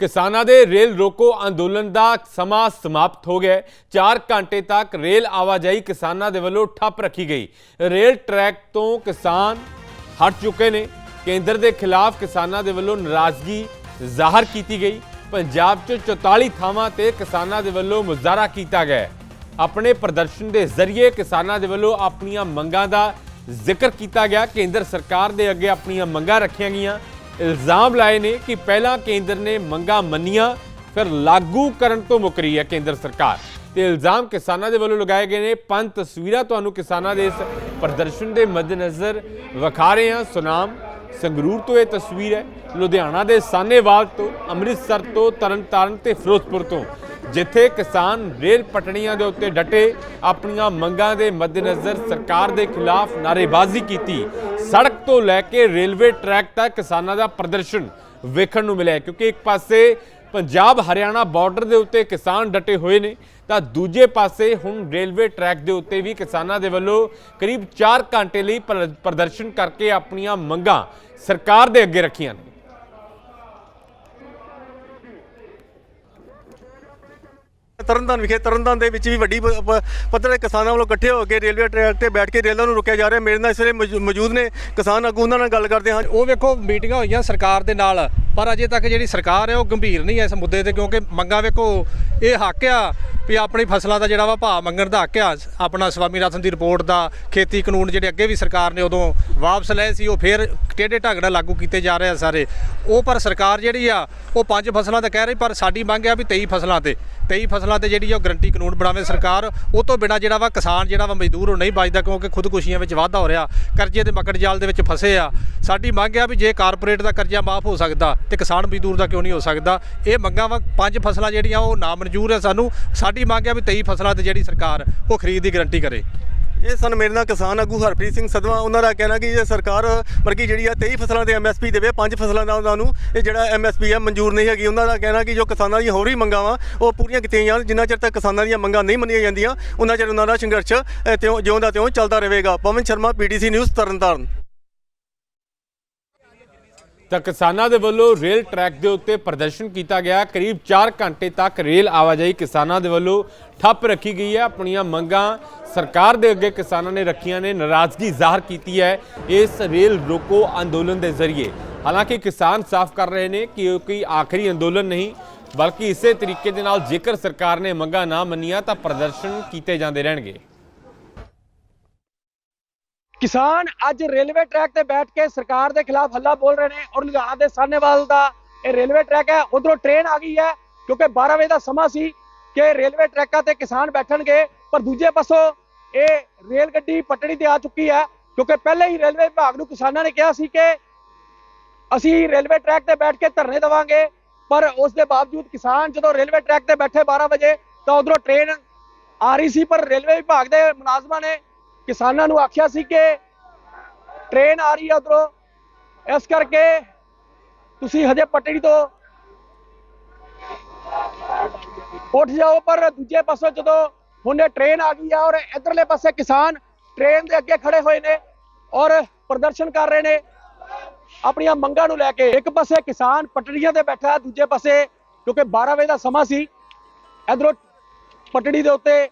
ਕਿਸਾਨਾਂ ਦੇ ਰੇਲ ਰੋਕੋ ਅੰਦੋਲਨ ਦਾ ਸਮਾਂ ਸਮਾਪਤ ਹੋ ਗਿਆ 4 ਘੰਟੇ ਤੱਕ ਰੇਲ ਆਵਾਜਾਈ ਕਿਸਾਨਾਂ ਦੇ ਵੱਲੋਂ ਠੱਪ ਰੱਖੀ ਗਈ। ਰੇਲ ਟਰੈਕ ਤੋਂ ਕਿਸਾਨ ਹਟ ਚੁੱਕੇ ਨੇ। ਕੇਂਦਰ ਦੇ ਖਿਲਾਫ ਕਿਸਾਨਾਂ ਦੇ ਵੱਲੋਂ ਨਾਰਾਜ਼ਗੀ ਜ਼ਾਹਰ ਕੀਤੀ ਗਈ। ਪੰਜਾਬ 'ਚ 44 ਥਾਵਾਂ ਤੇ ਕਿਸਾਨਾਂ ਦੇ ਵੱਲੋਂ ਮੁਜ਼ਾਹਰਾ ਕੀਤਾ ਗਿਆ ਆਪਣੇ ਪ੍ਰਦਰਸ਼ਨ ਦੇ ਜ਼ਰੀਏ ਕਿਸਾਨਾਂ ਦੇ ਵੱਲੋਂ ਆਪਣੀਆਂ ਮੰਗਾਂ ਦਾ ਜ਼ਿਕਰ ਕੀਤਾ ਗਿਆ। ਕੇਂਦਰ ਸਰਕਾਰ ਦੇ ਅੱਗੇ ਆਪਣੀਆਂ ਮੰਗਾਂ ਰੱਖੀਆਂ ਗਈਆਂ। ਇਲਜ਼ਾਮ ਲਾਏ ਨੇ ਕਿ ਪਹਿਲਾਂ ਕੇਂਦਰ ਨੇ ਮੰਗਾਂ ਮੰਨੀਆਂ, ਫਿਰ ਲਾਗੂ ਕਰਨ ਤੋਂ ਮੁਕਰੀ ਹੈ ਕੇਂਦਰ ਸਰਕਾਰ। ਤੇ ਇਲਜ਼ਾਮ ਕਿਸਾਨਾਂ ਦੇ ਵੱਲੋਂ ਲਗਾਏ ਗਏ ਨੇ। ਪੰਜ ਤਸਵੀਰਾਂ ਤੁਹਾਨੂੰ ਕਿਸਾਨਾਂ ਦੇ ਇਸ ਪ੍ਰਦਰਸ਼ਨ ਦੇ ਮੱਦੇਨਜ਼ਰ ਵਿਖਾ ਰਹੇ ਹਾਂ। ਸੁਨਾਮ ਸੰਗਰੂਰ ਤੋਂ ਇਹ ਤਸਵੀਰ ਹੈ। ਲੁਧਿਆਣਾ ਦੇ ਸਾਨੇਵਾਲ ਤੋਂ, ਅੰਮ੍ਰਿਤਸਰ ਤੋਂ, ਤਰਨਤਾਰਨ ਤੇ ਫਿਰੋਜ਼ਪੁਰ ਤੋਂ, ਜਿੱਥੇ ਕਿਸਾਨ ਰੇਲ ਪਟੜੀਆਂ ਦੇ ਉੱਤੇ ਡਟੇ, ਆਪਣੀਆਂ ਮੰਗਾਂ ਦੇ ਮੱਦੇਨਜ਼ਰ ਸਰਕਾਰ ਦੇ ਖਿਲਾਫ ਨਾਅਰੇਬਾਜ਼ੀ ਕੀਤੀ। ਸੜਕ ਤੋਂ ਲੈ ਕੇ ਰੇਲਵੇ ਟਰੈਕ ਤੱਕ ਕਿਸਾਨਾਂ ਦਾ ਪ੍ਰਦਰਸ਼ਨ ਵੇਖਣ ਨੂੰ ਮਿਲਿਆ ਕਿਉਂਕਿ ਇੱਕ ਪਾਸੇ ਪੰਜਾਬ ਹਰਿਆਣਾ ਬਾਰਡਰ ਦੇ ਉੱਤੇ ਕਿਸਾਨ ਡਟੇ ਹੋਏ ਨੇ, ਤਾਂ ਦੂਜੇ ਪਾਸੇ ਹੁਣ ਰੇਲਵੇ ਟਰੈਕ ਦੇ ਉੱਤੇ ਵੀ ਕਿਸਾਨਾਂ ਦੇ ਵੱਲੋਂ ਕਰੀਬ 4 ਘੰਟੇ ਲਈ ਪ੍ਰ- ਪ੍ਰਦਰਸ਼ਨ ਕਰਕੇ ਆਪਣੀਆਂ ਮੰਗਾਂ ਸਰਕਾਰ ਦੇ ਅੱਗੇ ਰੱਖੀਆਂ ਨੇ। ਤਰਨਤਾਰਨ ਵਿਖੇ, ਤਰਨਤਾਰਨ ਦੇ ਵਿੱਚ ਵੀ ਵੱਡੀ ਪ- ਪ- ਪੱਧਰ ਤੇ ਕਿਸਾਨਾਂ ਵੱਲੋਂ ਇਕੱਠੇ ਹੋ ਕੇ ਰੇਲਵੇ ਟਰੈਕ ਤੇ ਬੈਠ ਕੇ ਰੇਲਾਂ ਨੂੰ ਰੋਕਿਆ ਜਾ ਰਿਹਾ। ਮੇਰੇ ਨਾਲ ਇਸ ਵੇਲੇ ਮੌਜੂ- ਮੌਜੂਦ ਨੇ ਕਿਸਾਨ ਆਗੂ, ਉਹਨਾਂ ਨਾਲ ਗੱਲ ਕਰਦੇ ਹਾਂ। ਉਹ ਵੇਖੋ, ਮੀਟਿੰਗਾਂ ਹੋਈਆਂ ਸਰਕਾਰ ਦੇ ਨਾਲ। ਪਰ ਅਜੇ ਤੱਕ ਜਿਹੜੀ ਸਰਕਾਰ ਹੈ ਉਹ ਗੰਭੀਰ ਨਹੀਂ ਹੈ ਇਸ ਮੁੱਦੇ ਤੇ, ਕਿਉਂਕਿ ਮੰਗਾ ਵੇਖੋ, ਇਹ ਹੱਕ ਆ ਵੀ ਆਪਣੀ ਫਸਲਾਂ ਦਾ ਜਿਹੜਾ ਵਾ ਭਾਅ ਮੰਗਣ ਦਾ ਹੱਕ ਆ। ਆਪਣਾ ਸਵਾਮੀ ਰਤਨ ਦੀ ਰਿਪੋਰਟ ਦਾ ਖੇਤੀ ਕਾਨੂੰਨ ਜਿਹੜੇ ਅੱਗੇ ਵੀ ਸਰਕਾਰ ਨੇ ਉਦੋਂ ਵਾਪਸ ਲਏ ਸੀ, ਉਹ ਫੇਰ ਟੇਢੇ ਢੰਗ ਨਾਲ ਲਾਗੂ ਕੀਤੇ ਜਾ ਰਹੇ ਆ ਸਾਰੇ। ਉਹ ਪਰ ਸਰਕਾਰ ਜਿਹੜੀ ਆ, ਉਹ ਪੰਜ ਫਸਲਾਂ ਤੇ ਕਹਿ ਰਹੀ, ਪਰ ਸਾਡੀ ਮੰਗ ਆ ਵੀ 23 ਫਸਲਾਂ ਤੇ 23 ਫਸਲਾਂ ਤੇ ਜਿਹੜੀ ਆ ਉਹ ਗਰੰਟੀ ਕਾਨੂੰਨ ਬਣਾਵੇ ਸਰਕਾਰ। ਉਹ ਤੋਂ ਬਿਨਾ ਜਿਹੜਾ ਵਾ ਕਿਸਾਨ ਜਿਹੜਾ ਵਾ ਮਜ਼ਦੂਰ ਉਹ ਨਹੀਂ ਬਚਦਾ, ਕਿਉਂਕਿ ਖੁਦਕੁਸ਼ੀਆਂ ਵਿੱਚ ਵਾਧਾ ਹੋ ਰਿਹਾ। ਕਰਜ਼ੇ ਦੇ ਮਕੜ ਜਾਲ ਦੇ ਵਿੱਚ ਫਸੇ ਆ। ਸਾਡੀ ਮੰਗ ਆ ਵੀ ਜੇ ਕਾਰਪੋਰੇਟ ਦਾ ਕਰਜ਼ਾ ਮਾਫ ਹੋ ਸਕਦਾ ਤੇ ਕਿਸਾਨ ਮਜ਼ਦੂਰ ਦਾ ਕਿਉਂ ਨਹੀਂ ਹੋ ਸਕਦਾ? ਇਹ ਮੰਗਾਂ ਵਾ ਪੰਜ ਫਸਲਾਂ ਜਿਹੜੀਆਂ ਉਹ ਨਾ ਮਨਜ਼ੂਰ ਹੈ ਸਾਨੂੰ। ਸਾਡੀ ਮੰਗ ਆ ਵੀ 23 ਫਸਲਾਂ ਤੇ ਜਿਹੜੀ ਸਰਕਾਰ ਉਹ ਖਰੀਦ ਦੀ ਗਰੰਟੀ ਕਰੇ। ਇਹ ਸਨ ਮੇਰੇ ਨਾਲ ਕਿਸਾਨ ਆਗੂ ਹਰਪ੍ਰੀਤ ਸਿੰਘ ਸਦਵਾ। ਉਹਨਾਂ ਦਾ ਕਹਿਣਾ ਕਿ ਇਹ ਸਰਕਾਰ ਮਰਕੀ ਜਿਹੜੀ ਆ 23 ਫਸਲਾਂ ਤੇ ਐਮਐਸਪੀ ਦੇਵੇ, ਪੰਜ ਫਸਲਾਂ ਦਾ ਉਹਨਾਂ ਨੂੰ ਇਹ ਜਿਹੜਾ ਐਮਐਸਪੀ ਹੈ ਮਨਜ਼ੂਰ ਨਹੀਂ ਹੈਗੀ। ਉਹਨਾਂ ਦਾ ਕਹਿਣਾ ਕਿ ਜੋ ਕਿਸਾਨਾਂ ਦੀਆਂ ਹੋਰ ਹੀ ਮੰਗਾਂ ਵਾ, ਉਹ ਪੂਰੀਆਂ ਕੀਤੀਆਂ ਜਾਣ। ਜਿੰਨਾ ਚਿਰ ਤੱਕ ਕਿਸਾਨਾਂ ਦੀਆਂ ਮੰਗਾਂ ਨਹੀਂ ਮੰਨੀਆਂ ਜਾਂਦੀਆਂ, ਉਹਨਾਂ ਚਿਰ ਉਹਨਾਂ ਦਾ ਸੰਘਰਸ਼ ਤਿਉਂ ਜਿਉਂ ਦਾ ਤਿਉਂ ਚੱਲਦਾ ਰਹੇਗਾ। Pawan Sharma, PTC news, Tarn Taran. ਤਾਂ ਕਿਸਾਨਾਂ ਦੇ ਵੱਲੋਂ ਰੇਲ ਟਰੈਕ ਦੇ ਉੱਤੇ ਪ੍ਰਦਰਸ਼ਨ ਕੀਤਾ ਗਿਆ। ਕਰੀਬ 4 ਘੰਟੇ ਤੱਕ ਰੇਲ ਆਵਾਜਾਈ ਕਿਸਾਨਾਂ ਦੇ ਵੱਲੋਂ ਠੱਪ ਰੱਖੀ ਗਈ ਹੈ। ਆਪਣੀਆਂ ਮੰਗਾਂ ਸਰਕਾਰ ਦੇ ਅੱਗੇ ਕਿਸਾਨਾਂ ਨੇ ਰੱਖੀਆਂ ਨੇ, ਨਾਰਾਜ਼ਗੀ ਜ਼ਾਹਰ ਕੀਤੀ ਹੈ ਇਸ ਰੇਲ ਰੋਕੋ ਅੰਦੋਲਨ ਦੇ ਜ਼ਰੀਏ। ਹਾਲਾਂਕਿ ਕਿਸਾਨ ਸਾਫ਼ ਕਰ ਰਹੇ ਨੇ ਕਿ ਕੋਈ ਆਖਰੀ ਅੰਦੋਲਨ ਨਹੀਂ, ਬਲਕਿ ਇਸੇ ਤਰੀਕੇ ਦੇ ਨਾਲ ਜੇਕਰ ਸਰਕਾਰ ਨੇ ਮੰਗਾਂ ਨਾ ਮੰਨੀਆਂ ਤਾਂ ਪ੍ਰਦਰਸ਼ਨ ਕੀਤੇ ਜਾਂਦੇ ਰਹਿਣਗੇ। ਕਿਸਾਨ ਅੱਜ ਰੇਲਵੇ ਟਰੈਕ ਤੇ ਬੈਠ ਕੇ ਸਰਕਾਰ ਦੇ ਖਿਲਾਫ ਹੱਲਾ ਬੋਲ ਰਹੇ ਨੇ ਔਰ ਲੁਧਿਆਣਾ ਦੇ ਸਾਹਨੇਵਾਲ ਦਾ ਇਹ ਰੇਲਵੇ ਟਰੈਕ ਹੈ, ਉਧਰੋਂ ਟ੍ਰੇਨ ਆ ਗਈ ਹੈ, ਕਿਉਂਕਿ 12 ਵਜੇ ਦਾ ਸਮਾਂ ਸੀ ਕਿ ਰੇਲਵੇ ਟਰੈਕਾਂ ਤੇ ਕਿਸਾਨ ਬੈਠਣਗੇ, ਪਰ ਦੂਜੇ ਪਾਸੋਂ ਇਹ ਰੇਲ ਗੱਡੀ ਪਟੜੀ ਤੇ ਆ ਚੁੱਕੀ ਹੈ, ਕਿਉਂਕਿ ਪਹਿਲੇ ਹੀ ਰੇਲਵੇ ਵਿਭਾਗ ਨੂੰ ਕਿਸਾਨਾਂ ਨੇ ਕਿਹਾ ਸੀ ਕਿ ਅਸੀਂ ਰੇਲਵੇ ਟਰੈਕ ਤੇ ਬੈਠ ਕੇ ਧਰਨੇ ਦੇਵਾਂਗੇ, ਪਰ ਉਸ ਦੇ ਬਾਵਜੂਦ ਕਿਸਾਨ ਜਦੋਂ ਰੇਲਵੇ ਟਰੈਕ ਤੇ ਬੈਠੇ 12 ਵਜੇ ਤਾਂ ਉਧਰੋਂ ਟ੍ਰੇਨ ਆ ਰਹੀ ਸੀ, ਪਰ ਰੇਲਵੇ ਵਿਭਾਗ ਦੇ ਮੁਲਾਜ਼ਮਾਂ ਨੇ ਕਿਸਾਨਾਂ ਨੂੰ ਆਖਿਆ ਸੀ ਕਿ ਟ੍ਰੇਨ ਆ ਰਹੀ ਹੈ ਉਧਰੋਂ। ਇਸ ਕਰਕੇ ਤੁਸੀਂ ਹਜੇ ਪਟੜੀ ਤੋਂ ਉੱਠ ਜਾਓ, ਪਰ ਦੂਜੇ ਪਾਸੇ ਜਦੋਂ ਹੁਣ ਇਹ ਟ੍ਰੇਨ ਆ ਗਈ ਆ ਔਰ ਇਧਰਲੇ ਪਾਸੇ ਕਿਸਾਨ ਟ੍ਰੇਨ ਦੇ ਅੱਗੇ ਖੜੇ ਹੋਏ ਨੇ ਔਰ ਪ੍ਰਦਰਸ਼ਨ ਕਰ ਰਹੇ ਨੇ, ਆਪਣੀਆਂ ਮੰਗਾਂ ਨੂੰ ਲੈ ਕੇ। ਇੱਕ ਪਾਸੇ ਕਿਸਾਨ ਪਟੜੀਆਂ ਤੇ ਬੈਠਾ, ਦੂਜੇ ਪਾਸੇ ਕਿਉਂਕਿ 12 ਵਜੇ ਦਾ ਸਮਾਂ ਸੀ, ਇਧਰੋਂ ਪਟੜੀ ਦੇ ਉੱਤੇ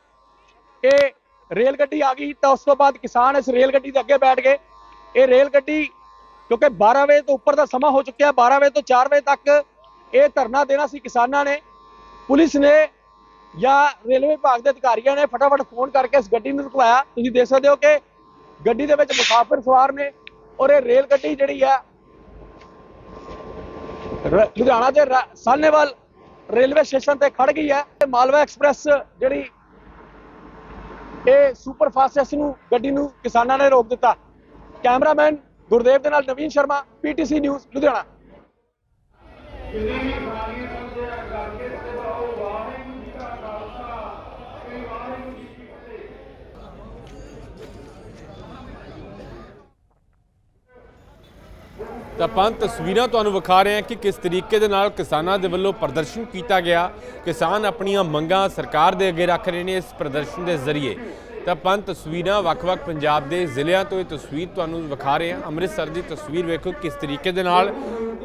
ਇਹ ਰੇਲ ਗੱਡੀ ਆ ਗਈ ਤਾਂ ਉਸ ਤੋਂ ਬਾਅਦ ਕਿਸਾਨ ਇਸ ਰੇਲ ਗੱਡੀ ਦੇ ਅੱਗੇ ਬੈਠ ਗਏ। ਇਹ ਰੇਲ ਗੱਡੀ ਕਿਉਂਕਿ 12 ਵਜੇ ਤੋਂ ਉੱਪਰ ਦਾ ਸਮਾਂ ਹੋ ਚੁੱਕਿਆ 12 ਵਜੇ ਤੋਂ 4 ਵਜੇ ਤੱਕ ਇਹ ਧਰਨਾ ਦੇਣਾ ਸੀ ਕਿਸਾਨਾਂ ਨੇ। ਪੁਲਿਸ ਨੇ ਜਾਂ ਰੇਲਵੇ ਵਿਭਾਗ ਦੇ ਅਧਿਕਾਰੀਆਂ ਨੇ ਫਟਾਫਟ ਫੋਨ ਕਰਕੇ ਇਸ ਗੱਡੀ ਨੂੰ ਰੁਕਵਾਇਆ। ਤੁਸੀਂ ਦੇਖ ਸਕਦੇ ਹੋ ਕਿ ਗੱਡੀ ਦੇ ਵਿੱਚ ਮੁਸਾਫਿਰ ਸਵਾਰ ਨੇ ਔਰ ਇਹ ਰੇਲ ਗੱਡੀ ਜਿਹੜੀ ਆ ਲੁਧਿਆਣਾ ਦੇ ਰਾ- ਸਾਹਨੇਵਾਲ ਰੇਲਵੇ ਸਟੇਸ਼ਨ ਤੇ ਖੜ ਗਈ ਹੈ। ਮਾਲਵਾ ਐਕਸਪ੍ਰੈਸ ਜਿਹੜੀ ਇਹ ਸੁਪਰ ਫਾਸਟ ਨੂੰ, ਗੱਡੀ ਨੂੰ ਕਿਸਾਨਾਂ ਨੇ ਰੋਕ ਦਿੱਤਾ। ਕੈਮਰਾਮੈਨ ਗੁਰਦੇਵ ਦੇ ਨਾਲ ਨਵੀਨ ਸ਼ਰਮਾ ਪੀਟੀਸੀ ਨਿਊਜ਼ ਲੁਧਿਆਣਾ। ਤਾਂ ਪੰਜ ਤਸਵੀਰਾਂ ਤੁਹਾਨੂੰ ਵਿਖਾ ਰਹੇ ਹਾਂ ਕਿ ਕਿਸ ਤਰੀਕੇ ਦੇ ਨਾਲ ਕਿਸਾਨਾਂ ਦੇ ਵੱਲੋਂ ਪ੍ਰਦਰਸ਼ਨ ਕੀਤਾ ਗਿਆ। ਕਿਸਾਨ ਆਪਣੀਆਂ ਮੰਗਾਂ ਸਰਕਾਰ ਦੇ ਅੱਗੇ ਰੱਖ ਰਹੇ ਨੇ ਇਸ ਪ੍ਰਦਰਸ਼ਨ ਦੇ ਜ਼ਰੀਏ। ਤਾਂ ਪੰਜ ਤਸਵੀਰਾਂ ਵੱਖ-ਵੱਖ ਪੰਜਾਬ ਦੇ ਜ਼ਿਲ੍ਹਿਆਂ ਤੋਂ ਇਹ ਤਸਵੀਰ ਤੁਹਾਨੂੰ ਵਿਖਾ ਰਹੇ ਹਾਂ। ਅੰਮ੍ਰਿਤਸਰ ਦੀ ਤਸਵੀਰ ਵੇਖੋ ਕਿਸ ਤਰੀਕੇ ਦੇ ਨਾਲ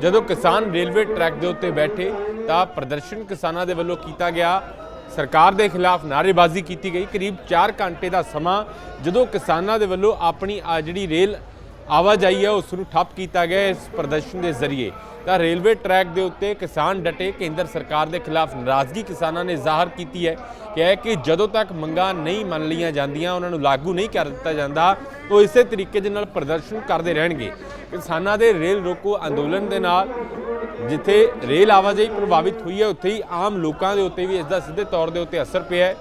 ਜਦੋਂ ਕਿਸਾਨ ਰੇਲਵੇ ਟਰੈਕ ਦੇ ਉੱਤੇ ਬੈਠੇ ਤਾਂ ਪ੍ਰਦਰਸ਼ਨ ਕਿਸਾਨਾਂ ਦੇ ਵੱਲੋਂ ਕੀਤਾ ਗਿਆ। ਸਰਕਾਰ ਦੇ ਖਿਲਾਫ ਨਾਅਰੇਬਾਜ਼ੀ ਕੀਤੀ ਗਈ। ਕਰੀਬ 4 ਘੰਟੇ ਦਾ ਸਮਾਂ ਜਦੋਂ ਕਿਸਾਨਾਂ ਦੇ ਵੱਲੋਂ ਆਪਣੀ ਆ ਜਿਹੜੀ ਰੇਲ ਆਵਾਜਾਈ ਹੈ, ਉਸ ਨੂੰ ਠੱਪ ਕੀਤਾ ਗਿਆ ਇਸ ਪ੍ਰਦਰਸ਼ਨ ਦੇ ਜ਼ਰੀਏ। ਤਾਂ ਰੇਲਵੇ ਟਰੈਕ ਦੇ ਉੱਤੇ ਕਿਸਾਨ ਡਟੇ, ਕੇਂਦਰ ਸਰਕਾਰ ਦੇ ਖਿਲਾਫ ਨਾਰਾਜ਼ਗੀ ਕਿਸਾਨਾਂ ਨੇ ਜ਼ਾਹਰ ਕੀਤੀ ਹੈ। ਕਿਹਾ ਕਿ ਜਦੋਂ ਤੱਕ ਮੰਗਾਂ ਨਹੀਂ ਮੰਨ ਲਈਆਂ ਜਾਂਦੀਆਂ, ਉਹਨਾਂ ਨੂੰ ਲਾਗੂ ਨਹੀਂ ਕਰ ਦਿੱਤਾ ਜਾਂਦਾ, ਉਹ ਇਸੇ ਤਰੀਕੇ ਦੇ ਨਾਲ ਪ੍ਰਦਰਸ਼ਨ ਕਰਦੇ ਰਹਿਣਗੇ। ਕਿਸਾਨਾਂ ਦੇ ਰੇਲ ਰੋਕੋ ਅੰਦੋਲਨ ਦੇ ਨਾਲ, ਜਿੱਥੇ ਰੇਲ ਆਵਾਜਾਈ ਪ੍ਰਭਾਵਿਤ ਹੋਈ ਹੈ, ਉੱਥੇ ਹੀ ਆਮ ਲੋਕਾਂ ਦੇ ਉੱਤੇ ਵੀ ਇਸ ਦਾ ਸਿੱਧੇ ਤੌਰ ਦੇ ਉੱਤੇ ਅਸਰ ਪਿਆ ਹੈ।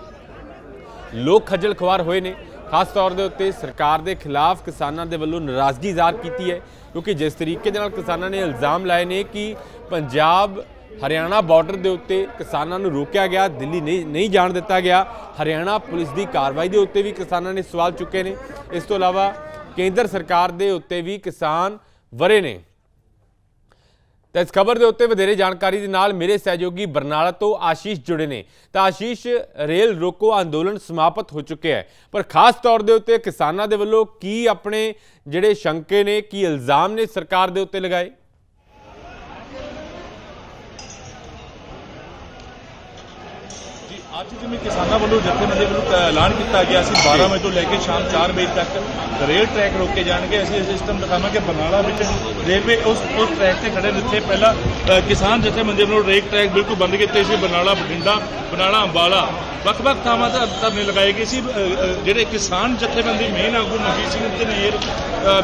ਲੋਕ ਖੱਜਲ ਖੁਆਰ ਹੋਏ ਨੇ। ਖਾਸ ਤੌਰ ਦੇ ਉੱਤੇ ਸਰਕਾਰ ਦੇ ਖਿਲਾਫ ਕਿਸਾਨਾਂ ਦੇ ਵੱਲੋਂ ਨਾਰਾਜ਼ਗੀ ਜ਼ਾਹਰ ਕੀਤੀ ਹੈ, ਕਿਉਂਕਿ ਜਿਸ ਤਰੀਕੇ ਦੇ ਨਾਲ ਕਿਸਾਨਾਂ ਨੇ ਇਲਜ਼ਾਮ ਲਾਏ ਨੇ ਕਿ ਪੰਜਾਬ ਹਰਿਆਣਾ ਬਾਰਡਰ ਦੇ ਉੱਤੇ ਕਿਸਾਨਾਂ ਨੂੰ ਰੋਕਿਆ ਗਿਆ, ਦਿੱਲੀ ਨਹੀਂ ਨਹੀਂ ਜਾਣ ਦਿੱਤਾ ਗਿਆ। ਹਰਿਆਣਾ ਪੁਲਿਸ ਦੀ ਕਾਰਵਾਈ ਦੇ ਉੱਤੇ ਵੀ ਕਿਸਾਨਾਂ ਨੇ ਸਵਾਲ ਚੁੱਕੇ ਨੇ। ਇਸ ਤੋਂ ਇਲਾਵਾ ਕੇਂਦਰ ਸਰਕਾਰ ਦੇ ਉੱਤੇ ਵੀ ਕਿਸਾਨ ਵਰੇ ਨੇ। ਤਾਂ ਇਸ ਖਬਰ ਦੇ ਉੱਤੇ ਵਧੇਰੇ ਜਾਣਕਾਰੀ ਦੇ ਨਾਲ ਮੇਰੇ ਸਹਿਯੋਗੀ ਬਰਨਾਲਾ ਤੋਂ ਆਸ਼ੀਸ਼ ਜੁੜੇ ਨੇ। ਤਾਂ ਆਸ਼ੀਸ਼, ਰੇਲ ਰੋਕੋ ਅੰਦੋਲਨ ਸਮਾਪਤ ਹੋ ਚੁੱਕਿਆ ਹੈ। ਪਰ ਖਾਸ ਤੌਰ ਦੇ ਉੱਤੇ ਕਿਸਾਨਾਂ ਦੇ ਵੱਲੋਂ ਕੀ ਆਪਣੇ ਜਿਹੜੇ ਸ਼ੰਕੇ ਨੇ, ਕੀ ਇਲਜ਼ਾਮ ਨੇ ਸਰਕਾਰ ਦੇ ਉੱਤੇ ਲਗਾਏ? ਜੀ ਅੱਜ ਜਿਵੇਂ ਕਿਸਾਨਾਂ ਵੱਲੋਂ ਜਥੇਬੰਦੀ ਵੱਲੋਂ ਐਲਾਨ ਕੀਤਾ ਗਿਆ ਸੀ 12 ਵਜੇ ਤੋਂ ਲੈ ਕੇ ਸ਼ਾਮ 4 ਵਜੇ ਤੱਕ ਰੇਲ ਟਰੈਕ ਰੋਕੇ ਜਾਣਗੇ। ਅਸੀਂ ਇਹ ਸਿਸਟਮ ਦਿਖਾਵਾਂਗੇ ਬਰਨਾਲਾ ਵਿੱਚ ਰੇਲਵੇ ਉਸ ਉਸ ਟਰੈਕ ਤੇ ਖੜੇ ਜਿੱਥੇ ਪਹਿਲਾਂ ਅ, ਕਿਸਾਨ ਜਥੇਬੰਦੀ ਵੱਲੋਂ ਰੇਲ ਟਰੈਕ ਬਿਲਕੁਲ ਬੰਦ ਕੀਤੇ ਸੀ ਬਰਨਾਲਾ ਬਠਿੰਡਾ ਬਰਨਾਲਾ ਅੰਬਾਲਾ। ਵੱਖ-ਵੱਖ ਥਾਵਾਂ ਤੇ ਧਰਨੇ ਲਗਾਏ ਗਏ ਸੀ। ਅ, ਅ, ਜਿਹੜੇ ਕਿਸਾਨ ਜਥੇਬੰਦੀ ਮੇਨ ਆਗੂ ਮਨਜੀਤ ਸਿੰਘ ਧਨੇਰ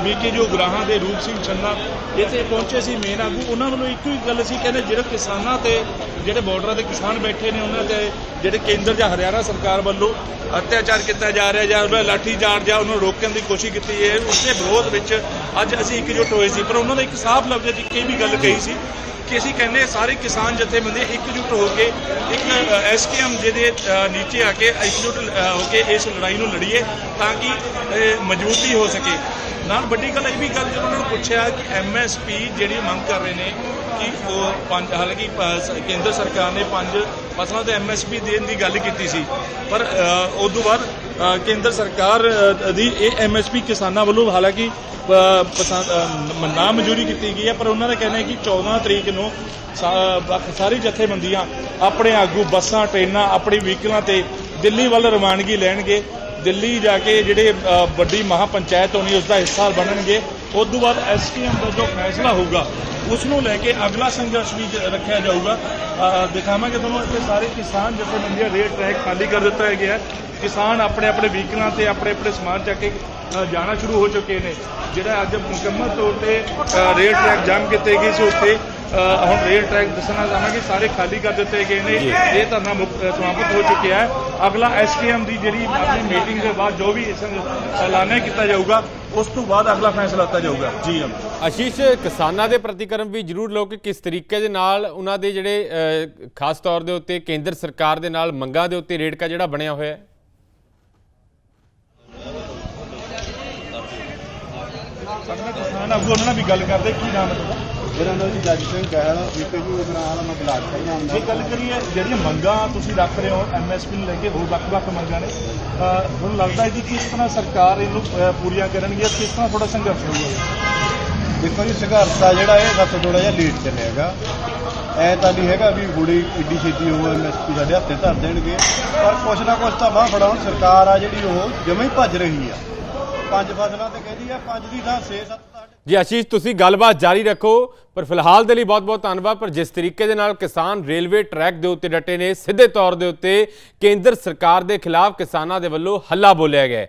ਬੀਕੇ ਜੋ ਗ੍ਰਾਹਾਂ ਦੇ ਰੂਪ ਸਿੰਘ ਛੰਨਾ ਇੱਥੇ ਪਹੁੰਚੇ ਸੀ ਮੇਨ ਆਗੂ ਉਹਨਾਂ ਵੱਲੋਂ ਇੱਕੋ ਹੀ ਗੱਲ ਸੀ ਕਹਿੰਦੇ ਜਿਹੜੇ ਕਿਸਾਨਾਂ ਤੇ ਜਿਹੜੇ ਬਾਰਡਰਾਂ ਤੇ ਕਿਸਾਨ ਬੈਠੇ ਨੇ ਉਹਨਾਂ ਤੇ ਜਿਹੜੇ ਕੇਂਦਰ ਜਾਂ ਹਰਿਆਣਾ ਸਰਕਾਰ ਵੱਲੋਂ ਅਤਿਆਚਾਰ ਕੀਤਾ ਜਾ ਰਿਹਾ ਜਾਂ ਉਹਨਾਂ ਲਾਠੀ ਚਾਰਜ ਜਾਂ ਉਹਨੂੰ ਰੋਕਣ ਦੀ ਕੋਸ਼ਿਸ਼ ਕੀਤੀ ਹੈ ਉਸੇ ਵਿਰੋਧ ਵਿੱਚ ਅੱਜ ਅਸੀਂ ਇਕਜੁੱਟ ਹੋਏ ਸੀ। ਪਰ ਉਹਨਾਂ ਦਾ ਇੱਕ ਸਾਫ਼ ਲਫ਼ਜ਼ ਵਿੱਚ ਇਹ ਵੀ ਗੱਲ ਕਹੀ ਸੀ ਕਿ ਅਸੀਂ ਕਹਿੰਦੇ ਸਾਰੇ ਕਿਸਾਨ ਜਥੇਬੰਦੀ ਇਕਜੁੱਟ ਹੋ ਕੇ ਇੱਕ ਐਸਕੇਐਮ ਜਿਹਦੇ ਅ, ਨੀਚੇ ਆ ਕੇ ਇਕਜੁੱਟ ਹੋ ਕੇ ਇਸ ਲੜਾਈ ਨੂੰ ਲੜੀਏ ਤਾਂ ਕਿ ਮਜ਼ਬੂਤੀ ਹੋ ਸਕੇ। ਨਾਲ ਵੱਡੀ ਗੱਲ ਇਹ ਵੀ ਗੱਲ ਜਦੋਂ ਉਹਨਾਂ ਨੂੰ ਪੁੱਛਿਆ ਕਿ ਐਮਐਸਪੀ ਜਿਹੜੀ ਮੰਗ ਕਰ ਰਹੇ ਨੇ ਕਿ ਉਹ ਪੰਜ ਹਾਲਾਂਕਿ ਪ- ਕੇਂਦਰ ਸਰਕਾਰ ਨੇ ਪੰਜ ਫਸਲਾਂ ਤੇ ਐਮਐਸਪੀ ਦੇਣ ਦੀ ਗੱਲ ਕੀਤੀ ਸੀ। ਪਰ ਅ, ਉਸ ਤੋਂ ਬਾਅਦ ਅ, ਕੇਂਦਰ ਸਰਕਾਰ ਅ, ਦੀ ਇਹ ਐਮਐਸਪੀ ਕਿਸਾਨਾਂ ਵੱਲੋਂ ਹਾਲਾਂਕਿ ਅ, ਪਸੰਦ ਅ, ਮ- ਨਾ ਮਨਜ਼ੂਰੀ ਕੀਤੀ ਗਈ ਹੈ। ਪਰ ਉਹਨਾਂ ਦਾ ਕਹਿਣਾ ਹੈ ਕਿ 14 ਤਰੀਕ ਨੂੰ ਸਾ- ਬਾਕੀ ਸਾਰੀ ਜਥੇਬੰਦੀਆਂ ਆਪਣੇ ਆਗੂ ਬੱਸਾਂ ਟ੍ਰੇਨਾਂ ਆਪਣੀ ਵਹੀਕਲਾਂ ਤੇ ਦਿੱਲੀ ਵੱਲ ਰਵਾਨਗੀ ਲੈਣਗੇ। ਦਿੱਲੀ ਜਾ ਕੇ ਜਿਹੜੇ ਅ, ਵੱਡੀ ਮਹਾਪੰਚਾਇਤ ਹੋਣੀ ਉਸ ਦਾ ਹਿੱਸਾ ਬਣਨਗੇ। ਉਸ ਤੋਂ ਬਾਅਦ ਐਸਟੀਐਮ ਦਾ ਜੋ ਫੈਸਲਾ ਹੋਊਗਾ ਉਸ ਨੂੰ ਲੈ ਕੇ ਅਗਲਾ ਸੰਘਰਸ਼ ਵੀ ਰੱਖਿਆ ਜਾਊਗਾ। ਦਿਖਾਵਾਂਗੇ ਤੁਹਾਨੂੰ ਇੱਥੇ ਸਾਰੇ ਕਿਸਾਨ ਜਥੇਬੰਦੀਆਂ ਰੇਲ ਟਰੈਕ ਖਾਲੀ ਕਰ ਦਿੱਤਾ ਗਿਆ ਹੈ। ਕਿਸਾਨ ਆਪਣੇ ਆਪਣੇ ਵਹੀਕਲਾਂ ਤੇ ਆਪਣੇ ਆਪਣੇ ਸਮਾਨ ਚੱਕ ਕੇ ਜਾਣਾ ਸ਼ੁਰੂ ਹੋ ਚੁੱਕੇ ਨੇ। ਜਿਹੜਾ ਅੱਜ ਮੁਕੰਮਲ ਤੌਰ ਤੇ ਰੇਲ ਟਰੈਕ ਜਾਮ ਕੀਤੇ ਗਏ ਸੀ ਉੱਥੇ ਹੁਣ ਰੇਲ ਟਰੈਕ ਦੱਸਣਾ ਚਾਹਾਂਗੇ ਸਾਰੇ ਖਾਲੀ ਕਰ ਦਿੱਤੇ ਗਏ ਨੇ। ਇਹ ਧਰਨਾ ਸਮਾਪਤ ਹੋ ਚੁੱਕਿਆ ਹੈ। ਅਗਲਾ ਐਸਕੇਐਮ ਦੀ ਜਿਹੜੀ ਆਪਣੀ ਮੀਟਿੰਗ ਦੇ ਬਾਅਦ ਜੋ ਵੀ ਇਸ ਐਲਾਨ ਕੀਤਾ ਜਾਊਗਾ ਉਸ ਤੋਂ ਬਾਅਦ ਅਗਲਾ ਫੈਸਲਾ ਲਿੱਤਾ ਜਾਊਗਾ। ਜੀ ਹਾਂ। ਆਸ਼ੀਸ਼ ਕਿਸਾਨਾਂ ਦੇ ਪ੍ਰਤੀਕਰਮ ਵੀ ਜ਼ਰੂਰ ਲਓ ਕਿ ਕਿਸ ਤਰੀਕੇ ਦੇ ਨਾਲ ਉਹਨਾਂ ਦੇ ਜਿਹੜੇ ਖਾਸ ਤੌਰ ਦੇ ਉੱਤੇ ਕੇਂਦਰ ਸਰਕਾਰ ਦੇ ਨਾਲ ਮੰਗਾਂ ਦੇ ਉੱਤੇ ਰੇੜਕਾ ਜਿਹੜਾ ਬਣਿਆ ਹੋਇਆ ਹੈ? ਕਿਸਾਨ ਆਗੂ ਉਹਨਾਂ ਨਾਲ ਵੀ ਗੱਲ ਕਰਦੇ ਕੀ ਨਾਮ ਹੈ ਤੁਹਾਡਾ? ਮੇਰਾ ਨਾਮ ਜੀ ਜੱਜ ਸਿੰਘ ਕਹਿਲ ਵਿਕੇ ਜੀ ਬਨਾਲ ਮੈਂ ਬਲਾਕ ਪ੍ਰਧਾਨ ਜੇ ਗੱਲ ਕਰੀਏ ਜਿਹੜੀਆਂ ਮੰਗਾਂ ਤੁਸੀਂ ਰੱਖ ਰਹੇ ਹੋ ਐਮਐਸਪੀ ਨੂੰ ਲੈ ਕੇ ਹੋਰ ਵੱਖ-ਵੱਖ ਮੰਗਾਂ ਨੇ ਤੁਹਾਨੂੰ ਲੱਗਦਾ ਹੈ ਕਿ ਕਿਸ ਤਰ੍ਹਾਂ ਸਰਕਾਰ ਇਹਨੂੰ ਪੂਰੀਆਂ ਕਰਨਗੀ ਕਿਸ ਤਰ੍ਹਾਂ ਥੋੜਾ ਸੰਘਰਸ਼ ਹੋਊਗਾ? ਦੇਖੋ ਜੀ ਸੰਘਰਸ਼ ਦਾ ਜਿਹੜਾ ਇਹ ਸਭ ਥੋੜਾ ਜਿਹਾ ਲੇਟ ਚੱਲੇਗਾ। ਐ ਤਾਂ ਨਹੀਂ ਹੈਗਾ ਵੀ ਬੁੜੀ ਏਡੀ ਛੇਤੀ ਉਹ ਐਮਐਸਪੀ ਸਾਡੇ ਹੱਥੇ ਧਰ ਦੇਣਗੇ। ਪਰ ਕੁਛ ਨਾ ਕੁਛ ਤਾਂ ਬਾਹ ਫੜਾਉਣ ਸਰਕਾਰ ਆ ਜਿਹੜੀ ਉਹ ਜਮਾਂ ਹੀ ਭੱਜ ਰਹੀ ਆ। ਪੰਜ ਫਸਲਾਂ ਤੇ ਕਹਿੰਦੀ ਆ ਪੰਜ ਦੀ ਥਾਂ 6 7 ਤਾਂ ਜੀ ਆਸ਼ੀਸ਼, ਤੁਸੀਂ ਗੱਲਬਾਤ ਜਾਰੀ ਰੱਖੋ, ਪਰ ਫਿਲਹਾਲ ਦੇ ਲਈ ਬਹੁਤ-ਬਹੁਤ ਧੰਨਵਾਦ। ਪਰ ਜਿਸ ਤਰੀਕੇ ਦੇ ਨਾਲ ਕਿਸਾਨ ਰੇਲਵੇ ਟਰੈਕ ਦੇ ਉੱਤੇ ਡਟੇ ਨੇ, ਸਿੱਧੇ ਤੌਰ ਦੇ ਉੱਤੇ ਕੇਂਦਰ ਸਰਕਾਰ ਦੇ ਖਿਲਾਫ ਕਿਸਾਨਾਂ ਦੇ ਵੱਲੋਂ ਹੱਲਾ ਬੋਲਿਆ ਗਿਆ